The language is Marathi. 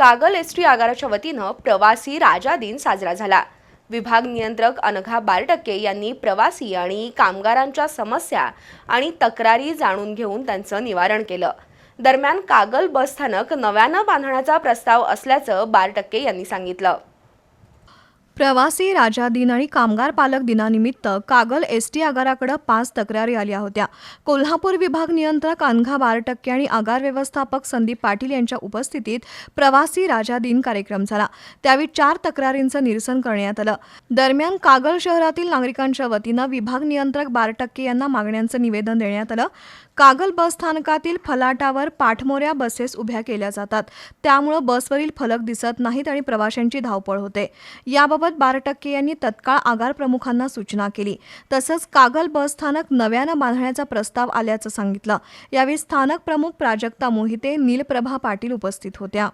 कागल एस टी आगाराच्या वतीनं प्रवासी राजा दिन साजरा झाला. विभाग नियंत्रक अनघा बारटक्के यांनी प्रवासी आणि कामगारांच्या समस्या आणि तक्रारी जाणून घेऊन त्यांचं निवारण केलं. दरम्यान कागल बस स्थानक नव्यानं बांधण्याचा प्रस्ताव असल्याचं बारटक्के यांनी सांगितलं. प्रवासी राजा दिन आणि कामगार पालक दिनानिमित्त कागल एस टी आगाराकडे पाच तक्रारी आल्या होत्या. कोल्हापूर विभाग नियंत्रक अनघा बारटक्के आणि आगार व्यवस्थापक संदीप पाटील यांच्या उपस्थितीत प्रवासी राजा दिन कार्यक्रम झाला. त्यावेळी चार तक्रारींचं निरसन करण्यात आलं. दरम्यान कागल शहरातील नागरिकांच्या वतीनं विभाग नियंत्रक बारटक्के यांना मागण्यांचं निवेदन देण्यात आलं. कागल बस स्थानकातील फलाटावर पाठमोऱ्या बसेस उभ्या केल्या जातात. त्यामुळं बसवरील फलक दिसत नाहीत आणि प्रवाशांची धावपळ होते. याबाबत याबाबत टक्के यांनी तत्काळ आगार प्रमुखांना सूचना केली. तसंच कागल बस स्थानक नव्यानं बांधण्याचा प्रस्ताव आल्याचं सांगितलं. यावेळी स्थानक प्रमुख प्राजक्ता मोहिते नीलप्रभा पाटील उपस्थित होत्या.